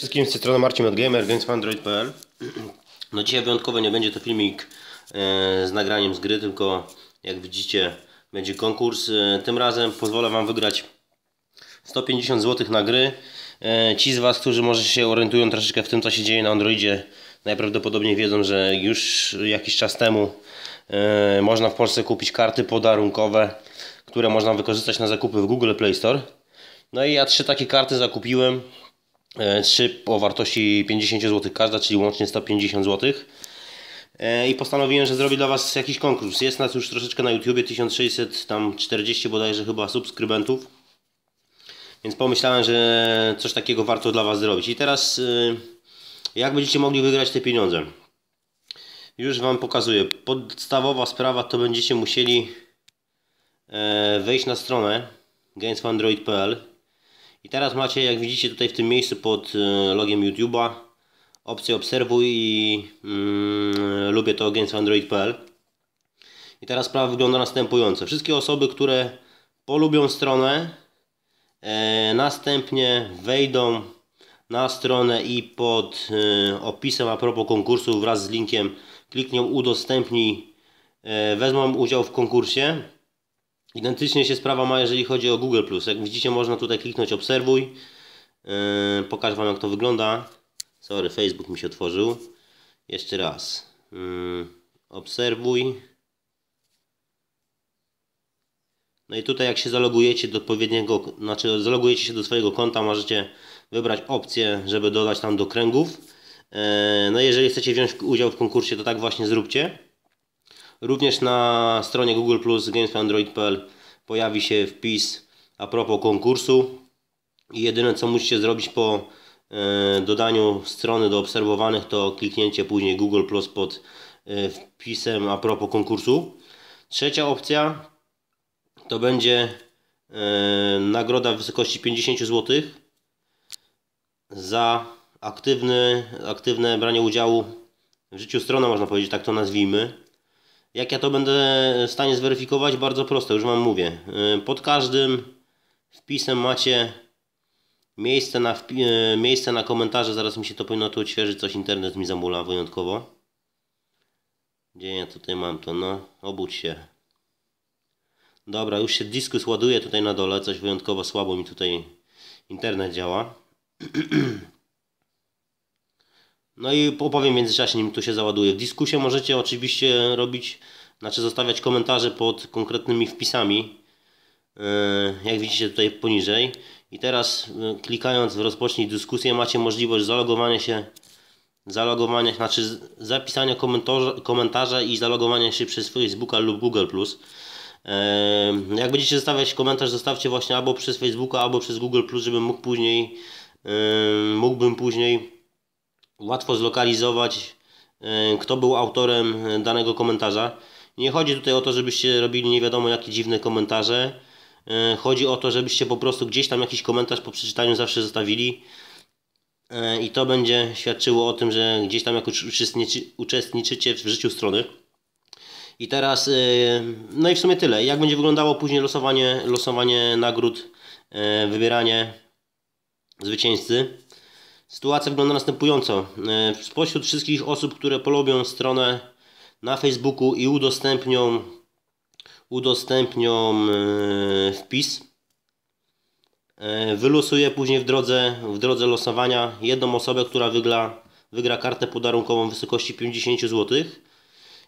Wszystkim z tej strony Marcin od Gamer, gamesandroid.pl No dzisiaj wyjątkowo nie będzie to filmik e, z nagraniem z gry, tylko jak widzicie będzie konkurs. E, tym razem pozwolę Wam wygrać 150 zł na gry. E, ci z Was, którzy może się orientują troszeczkę w tym co się dzieje na Androidzie najprawdopodobniej wiedzą, że już jakiś czas temu można w Polsce kupić karty podarunkowe, które można wykorzystać na zakupy w Google Play Store. No i ja trzy takie karty zakupiłem. E, trzy o wartości 50 zł każda, czyli łącznie 150 zł. E, I postanowiłem, że zrobię dla Was jakiś konkurs. Jest nas już troszeczkę na YouTubie, 1600, tam 40 bodajże chyba subskrybentów. Więc pomyślałem, że coś takiego warto dla Was zrobić. I teraz y, jak będziecie mogli wygrać te pieniądze? Już Wam pokazuję. Podstawowa sprawa to będziecie musieli e, wejść na stronę gamesandroid.pl i teraz macie, jak widzicie tutaj w tym miejscu pod e, logiem YouTube'a opcję obserwuj i mm, lubię to gamesandroid.pl i teraz sprawa wygląda następująco. Wszystkie osoby, które polubią stronę e, następnie wejdą na stronę i pod e, opisem a propos konkursu wraz z linkiem kliknią udostępnij e, wezmą udział w konkursie Identycznie się sprawa ma, jeżeli chodzi o Google+. Jak widzicie, można tutaj kliknąć obserwuj. Yy, pokażę Wam, jak to wygląda. Sorry, Facebook mi się otworzył. Jeszcze raz. Yy, obserwuj. No i tutaj jak się zalogujecie do odpowiedniego, znaczy zalogujecie się do swojego konta, możecie wybrać opcję, żeby dodać tam do kręgów. Yy, no jeżeli chcecie wziąć udział w konkursie, to tak właśnie zróbcie. Również na stronie Google Plus gamesandroid.pl pojawi się wpis a propos konkursu i jedyne co musicie zrobić po e, dodaniu strony do obserwowanych to kliknięcie później Google Plus pod e, wpisem a propos konkursu. Trzecia opcja to będzie e, nagroda w wysokości 50 zł za aktywny, aktywne branie udziału w życiu strony, można powiedzieć, tak to nazwijmy. Jak ja to będę w stanie zweryfikować? Bardzo proste, już Wam mówię. Y, pod każdym wpisem macie miejsce na, y, miejsce na komentarze. Zaraz mi się to powinno tu odświeżyć, coś internet mi zamula wyjątkowo. Gdzie ja tutaj mam to? No, obudź się. Dobra, już się dyskus ładuje tutaj na dole. Coś wyjątkowo słabo mi tutaj internet działa. No i opowiem w międzyczasie, nim tu się załaduje. W dyskusie możecie oczywiście robić, znaczy zostawiać komentarze pod konkretnymi wpisami, e, jak widzicie tutaj poniżej. I teraz e, klikając w rozpocznij dyskusję macie możliwość zalogowania się, zalogowania, znaczy zapisania komentarza, komentarza i zalogowania się przez Facebooka lub Google+. E, jak będziecie zostawiać komentarz, zostawcie właśnie albo przez Facebooka, albo przez Google+, żebym mógł później, mógłbym później łatwo zlokalizować, e, kto był autorem e, danego komentarza. Nie chodzi tutaj o to, żebyście robili nie wiadomo jakie dziwne komentarze. E, chodzi o to, żebyście po prostu gdzieś tam jakiś komentarz po przeczytaniu zawsze zostawili. I to będzie świadczyło o tym, że gdzieś tam jakoś uczestniczy, uczestniczycie w życiu strony. I teraz, no i w sumie tyle. Jak będzie wyglądało później losowanie, losowanie nagród, wybieranie zwycięzcy. Sytuacja wygląda następująco. E, spośród wszystkich osób, które polubią stronę na Facebooku i udostępnią, udostępnią e, wpis, e, wylosuję później w drodze, w drodze losowania jedną osobę, która wygra, wygra kartę podarunkową w wysokości 50 zł.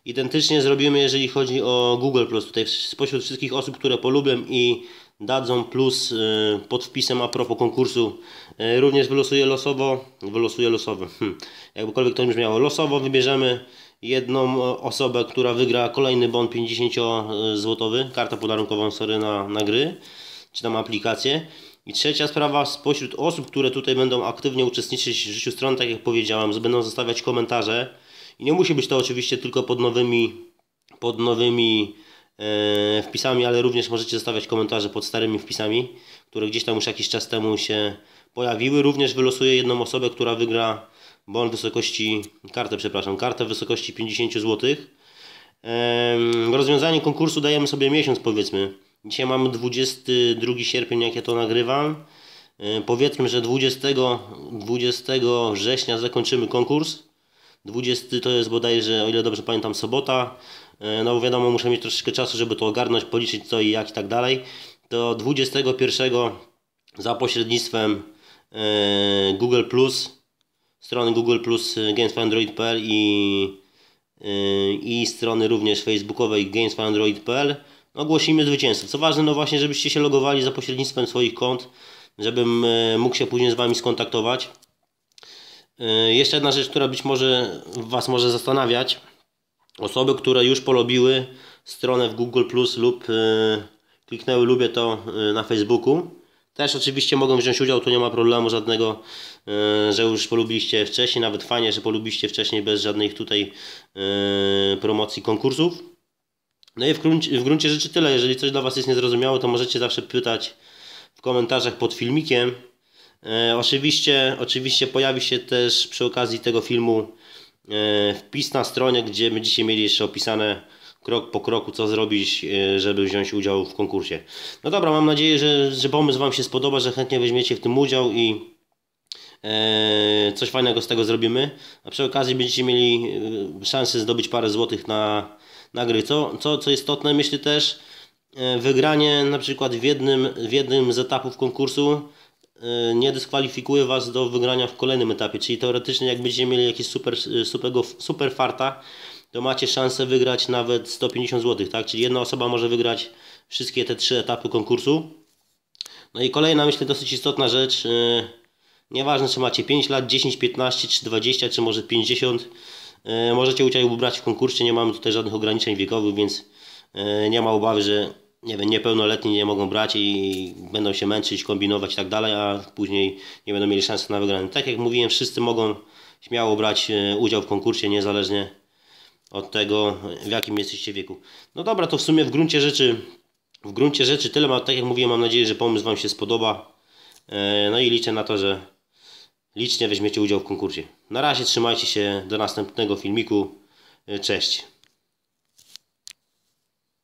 Identycznie zrobimy, jeżeli chodzi o Google+. Tutaj spośród wszystkich osób, które polubią i dadzą plus y, pod wpisem a propos konkursu. Y, również wylosuję losowo, wylosuję losowo, hmm. jakbykolwiek to brzmiało, losowo wybierzemy jedną osobę, która wygra kolejny bon 50 złotowy, kartę podarunkową sorry, na, na gry, czy tam aplikację. I trzecia sprawa, spośród osób, które tutaj będą aktywnie uczestniczyć w życiu strony, tak jak powiedziałem, będą zostawiać komentarze i nie musi być to oczywiście tylko pod nowymi, pod nowymi E, wpisami, ale również możecie zostawiać komentarze pod starymi wpisami, które gdzieś tam już jakiś czas temu się pojawiły. Również wylosuję jedną osobę, która wygra bon wysokości, kartę przepraszam, kartę w wysokości 50 zł. Rozwiązanie konkursu dajemy sobie miesiąc powiedzmy. Dzisiaj mamy 22 sierpień, jak ja to nagrywam. E, Powiedzmy, że 20, 20 września zakończymy konkurs. 20 to jest bodajże, o ile dobrze pamiętam, sobota. E, No wiadomo, muszę mieć troszeczkę czasu, żeby to ogarnąć, policzyć co i jak i tak dalej. To 21 za pośrednictwem e, Google strony Google e, gamesforandroid.pl i, i strony również facebookowej gamesforandroid.pl ogłosimy zwycięzców. Co ważne, no właśnie, żebyście się logowali za pośrednictwem swoich kont, żebym mógł się później z Wami skontaktować. E, Jeszcze jedna rzecz, która być może Was może zastanawiać. Osoby, które już polubiły stronę w Google Plus lub e, kliknęły lubię to e, na Facebooku, też oczywiście mogą wziąć udział, tu nie ma problemu żadnego, że już polubiliście wcześniej, nawet fajnie, że polubiliście wcześniej bez żadnych tutaj promocji konkursów. No i w gruncie, w gruncie rzeczy tyle. Jeżeli coś dla Was jest niezrozumiałe, to możecie zawsze pytać w komentarzach pod filmikiem. E, oczywiście, oczywiście pojawi się też przy okazji tego filmu e, wpis na stronie, gdzie będziecie mieli jeszcze opisane krok po kroku, co zrobić, e, żeby wziąć udział w konkursie. No dobra, mam nadzieję, że, że pomysł Wam się spodoba, że chętnie weźmiecie w tym udział i coś fajnego z tego zrobimy. A przy okazji będziecie mieli szansę zdobyć parę złotych na, na gry. Co, co, co istotne, myślę też, wygranie na przykład w jednym, w jednym z etapów konkursu nie dyskwalifikuje Was do wygrania w kolejnym etapie, czyli teoretycznie jak będziecie mieli jakiś super, super, super farta, to macie szansę wygrać nawet 150 zł, tak? Czyli jedna osoba może wygrać wszystkie te trzy etapy konkursu. No i kolejna, myślę, dosyć istotna rzecz. e, Nieważne, czy macie 5 lat, 10, 15, czy 20, czy może 50. e, Możecie udział brać w konkursie, nie mamy tutaj żadnych ograniczeń wiekowych, więc nie ma obawy, że nie wiem, niepełnoletni nie mogą brać i będą się męczyć, kombinować i tak dalej, a później nie będą mieli szansy na wygranie. Tak jak mówiłem, wszyscy mogą śmiało brać e, udział w konkursie, niezależnie od tego, w jakim jesteście wieku. No dobra, to w sumie w gruncie rzeczy, w gruncie rzeczy tyle. Ma- Tak jak mówiłem, mam nadzieję, że pomysł Wam się spodoba. E, No i liczę na to, że licznie weźmiecie udział w konkursie. Na razie trzymajcie się, do następnego filmiku. E, Cześć.